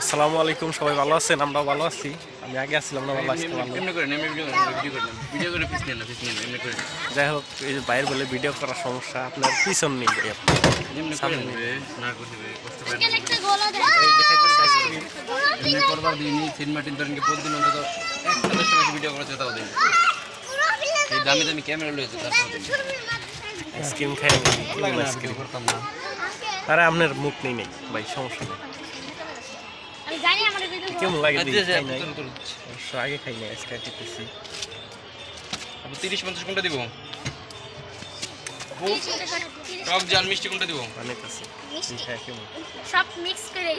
আসসালামু আলাইকুম সবাই ভালো আছেন? আমরাও ভালো আছি। আমি আগে আসছিলাম না ভালো করে যাই হোক এই যে বাইরে বলে ভিডিও করার সমস্যা আপনার পিছন নেই করে এই ভিডিও করা তাও দিন এই দামি দামি ক্যামেরা লয়েছে তার সাথে। আইসক্রিম খাই আইসক্রিম করতাম না। আরে আপনার মুখ নেই নেই ভাই সমস্যা নেই আমি জানি আমার ভিডিও কেমন লাগে আচ্ছা, আচ্ছা। অবশ্য আগে খাই নাই আজকে খেতেছি তিরিশ পঞ্চাশ কোনটা দিব? টক জাল মিষ্টি কোনটা দিব। খাই কেমন? সব মিক্স করে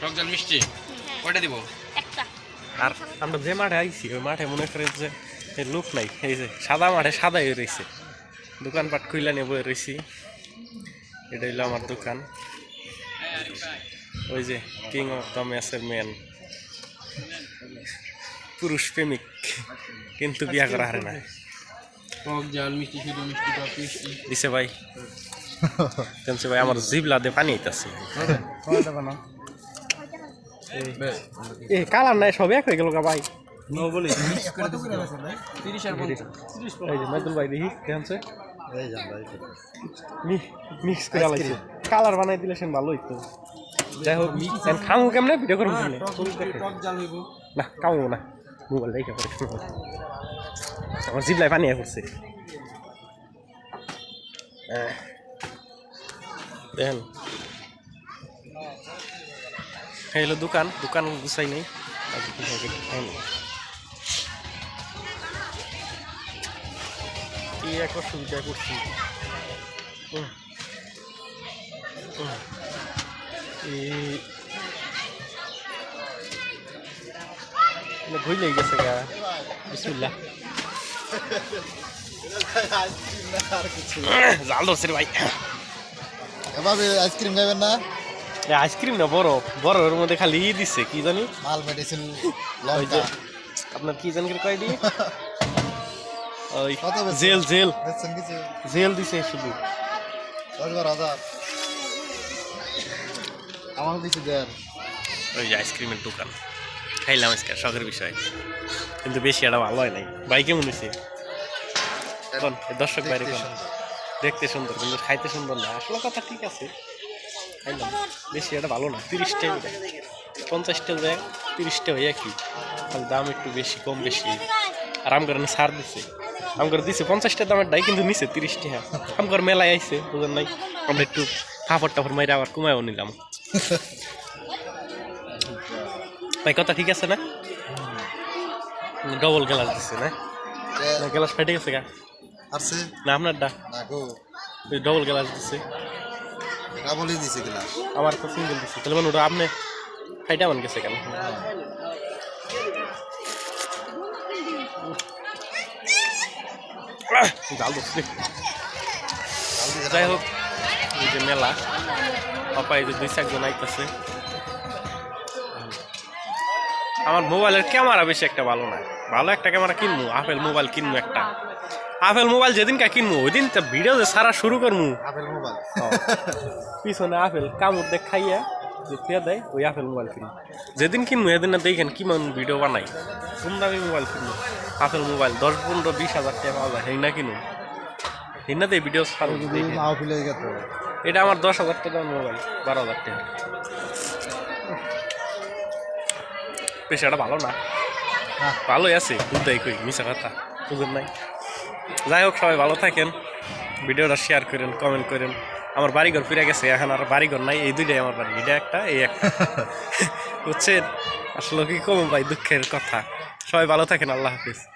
টক জাল মিষ্টি? কয়টা দিব? একটা। আর আমরা যে মাঠে আইছি ওই মাঠে মনে করে যে এই লোক নাই এই যে সাদা মাঠে সাদাই রয়েছে দোকানপাট খুইলা নিয়ে বয়ে রয়েছি এটা হইল আমার দোকান। ওই যে কিং অফ দ্য ম্যাচের ম্যান পুরুষ প্রেমিক কিন্তু বিয়া করা হারে না দিছে ভাই। ভাই আমার জিবলা দিয়ে পানি আইতাছে। এ কালার নাই সব এক হয়ে গেল গা ভাই। মিক্স করে কালার বানাই দিলে সেন ভালো হইতো। যাই হোক খামু কেমনে? ভিডিও করব কেমনে? টক না খামু না। মোবাইল রেখে পরে আমার জিবলাই পানি আহ, দেখেন। হলো দোকান। দোকান গুছাই নেই। কি এক অসুবিধা করছি। উহ। উহ। ভুলেই গেছে গা। বিসমিল্লাহ। জাল ধরছে ভাই। এভাবে আইসক্রিম খাইবেন না? এ আইসক্রিম না বরফ। বরফের মধ্যে খালি ই দিচ্ছে কি জানি? মাল মেডিসিন লঙ্কা। আপনার কি জানি কয় দিয়ে? ওই জেল জেল। জেল দিছে শুধু। দশ বারো হাজার। আমার দিছি দেন ওই যে আইসক্রিমের দোকান। খাইলাম আজকে শখের বিষয়। কিন্তু বেশি একটা ভালো হয় নাই। ভাই কেমন হয়েছে কোন? এই দর্শক বাইরে দেখতে সুন্দর। কিন্তু খাইতে সুন্দর না। আসলে কথা ঠিক আছে। খাইলাম। বেশি এটা ভালো না। তিরিশটা পঞ্চাশটা যায় তিরিশটা হয়ে কি? খালি দাম একটু বেশি কম বেশি। আর আম করে সার দিছে। আম করে দিছে পঞ্চাশটা দামের ডাই কিন্তু নিছে তিরিশটা। হ্যাঁ আম করে মেলায় আইছে বুঝেন নাই। আমরা একটু কাপড় টাপড় মাইরে আবার কমায়ও নিলাম। ভাই কথা ঠিক আছে না? ডবল গ্লাস দিচ্ছে না? না গ্লাস ফেটে গেছে গা। আসছে? না আপনারটা? না গো। ডবল গ্লাস দিচ্ছে ডাবলই দিছে গ্লাস। আমার তো সিঙ্গেল দিচ্ছে তাহলে মানে ওটা আপনি ফাইটা মান গেছে কেন? জাল ধরছে যাই হোক এই যে মেলা। পাপা এই যে দুই চারজন আইতেছে। আমার মোবাইলের ক্যামেরা বেশি একটা ভালো না। ভালো একটা ক্যামেরা কিনবো আপেল মোবাইল কিনবো একটা। আপেল মোবাইল যেদিনকা কিনবো ওই দিন ভিডিও যে সারা শুরু করব আপেল মোবাইল পিছনে আপেল কামড় দেখ খাইয়া যে দেয় ওই আপেল মোবাইল কিনি যেদিন কিনবো এদিন না দেখেন কিমান ভিডিও বানাই। কম দামি মোবাইল কিনবো আপেল মোবাইল দশ পনেরো বিশ হাজার টাকা পাওয়া যায়। হেই না কিনুন হেই না দেয় ভিডিও ছাড়ুন এটা আমার দশ হাজার টাকা মোবাইল বারো হাজার টাকা। পেশাটা ভালো না। হ্যাঁ। ভালোই আছে বুঝতেই কই মিশা কথা বুঝুন নাই? যাই হোক সবাই ভালো থাকেন। ভিডিওটা শেয়ার করেন কমেন্ট করেন। আমার বাড়িঘর ফিরে গেছে এখন আর বাড়িঘর নাই এই দুইটাই আমার বাড়ি এটা একটা এই একটা। বুঝছেন? আসলে কি কম ভাই দুঃখের কথা। সবাই ভালো থাকেন আল্লাহ হাফিজ।